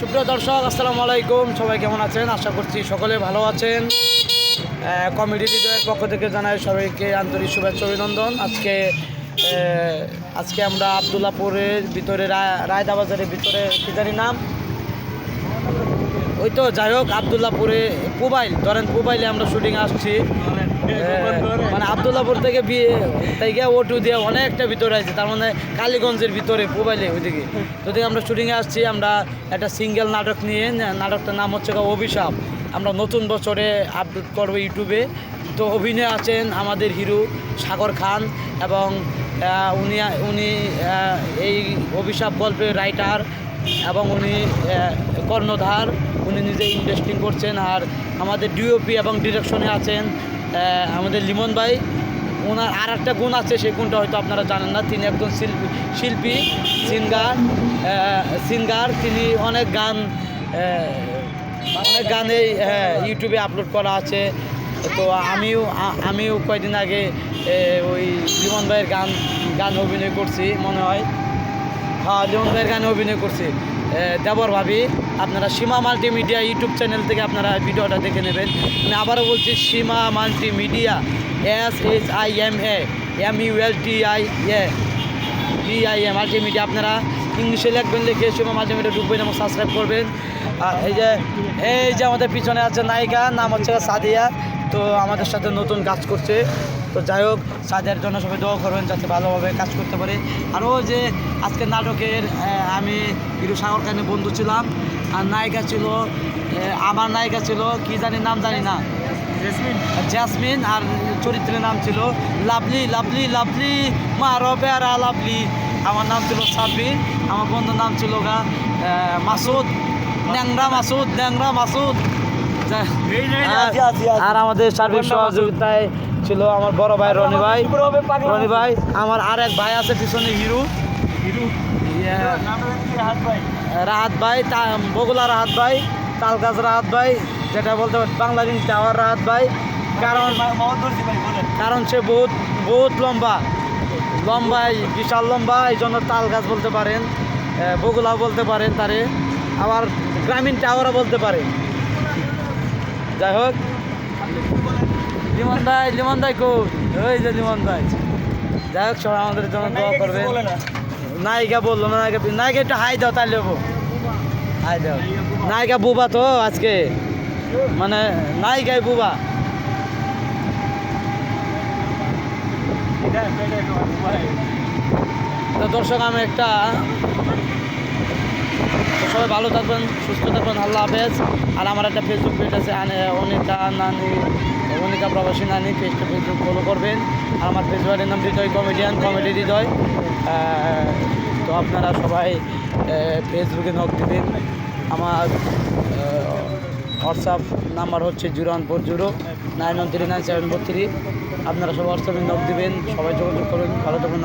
সুপ্রিয় দর্শক, আসসালামু আলাইকুম। সবাই কেমন আছেন? আশা করছি সকলে ভালো আছেন। কমেডি হৃদয়ের পক্ষ থেকে জানাই সবাইকে আন্তরিক শুভেচ্ছা, অভিনন্দন। আজকে আজকে আমরা আবদুল্লাপুরের ভিতরে রায়- রায়দাবাজারের ভিতরে, কি জানি নাম? ওই তো, যাই হোক, আবদুল্লাপুরে পুবাইল, ধরেন পুবাইলে আমরা শুটিং আসছি। মানে আবদুল্লাপুর থেকে বিয়ে তাই থেকে ওটু দিয়ে অনেকটা ভিতরে আছে। তার মানে কালীগঞ্জের ভিতরে পুবাইলে ওইদিকে। তো দেখি আমরা শুটিংয়ে আসছি, আমরা একটা সিঙ্গেল নাটক নিয়ে, নাটকটার নাম হচ্ছে গিয়ে অভিশাপ। আমরা নতুন বছরে আপলোড করব ইউটিউবে। তো অভিনয় আছেন আমাদের হিরো সাগর খান এবং উনি উনি এই অভিশাপ গল্পের রাইটার এবং উনি কর্ণধার। উনি নিজে ইন্টারেস্টিং করছেন। আর আমাদের ডিওপি এবং ডিরেকশনে আছেন আমাদের লিমন ভাই ওনার আর একটা গুণ আছে সেই গুণটা হয়তো আপনারা জানেন না। তিনি একজন শিল্পী শিল্পী সিঙ্গার সিঙ্গার। তিনি অনেক গান অনেক গানেই হ্যাঁ, ইউটিউবে আপলোড করা আছে। তো আমিও আমিও কয়েকদিন আগে ওই লিমন ভাইয়ের গান গান অভিনয় করছি মনে হয়। হ্যাঁ লিমন ভাইয়ের গানে অভিনয় করছি দেবর ভাবি। আপনারা সীমা মাল্টিমিডিয়া ইউটিউব চ্যানেল থেকে আপনারা ভিডিওটা দেখে নেবেন। আমি আবারও বলছি, Seema multimedia S H I M A M U L T I A DIA multimedia. আপনারা ইংলিশে লিখবেন, লিখে সীমা মাল্টিমিডিয়া ঢুকবেন এবং সাবস্ক্রাইব করবেন। আর এই যে এই যে আমাদের পিছনে আছে নায়িকা, নাম হচ্ছে সাদিয়া। তো আমাদের সাথে নতুন কাজ করছে। তো যাই হোক সাদিয়ার জন্য সবাই দোয়া করবেন যাতে ভালোভাবে কাজ করতে পারে। আরও যে আজকের নাটকের আমি হিরো সাগর খানের বন্ধু ছিলাম আর নায়িকা ছিল আমার নায়িকা ছিল কি জানি নাম জানি না। জ্যাসমিন আর চরিত্রের নাম ছিল লাভলি লাভলি লাভলি মা রবেয়ারা লাভলি। আমার নাম ছিল সাব্বির আমার বন্ধুর নাম ছিল গা মাসুদ ন্যাংরা মাসুদ ন্যাংরা মাসুদ। আর আমাদের সার্বিক সহযোগিতায় ছিল আমার বড় ভাই রনি ভাই। রনি ভাই আমার আর এক ভাই আছে পিছনে হিরু। ইয়ে, রাহাত ভাই। বগুলা রাহাত ভাই তালগাছ রাহাত ভাই যেটা বলতে পারি বাংলাদেশ টাওয়ার রাহাত ভাই। কারণ কারণ সে বহুত বহুত লম্বা। লম্বাই বিশাল লম্বা এই জন্য তাল গাছ বলতে পারেন বগুলা বলতে পারেন তারে। আবার গ্রামীণ টাওয়ারও বলতে পারে। যাই হোক। লিমন ভাই লিমন ভাই কো ওই যে লিমন ভাই যাই হোক সবাই আমাদের জন্য দোয়া করবে নায়িকা বলল না নায়িকা নায়িকা একটু হাই দাও তাই লেবো হাই দাও। নায়িকা বুবা তো আজকে। মানে নায়িকাই বুবা। তো দর্শক আমি একটা সবাই ভালো থাকবেন, সুস্থ থাকবেন, আল্লাহ হাফেজ। আর আমার একটা ফেসবুক পেজ আছে অনিকা নানি অনিকা প্রবাসী নানি, পেজটা ফেসবুক ফলো করবেন। আর আমার ফেসবুকের নাম হৃদয় কমেডিয়ান কমেডি হৃদয়। তো আপনারা সবাই ফেসবুকে নক দিবেন। আমার হোয়াটসঅ্যাপ নাম্বার হচ্ছে zero one four zero nine one three nine seven four three আপনারা সবাই হোয়াটসঅ্যাপে নক দিবেন, সবাই যোগাযোগ করবেন। ভালো থাকবেন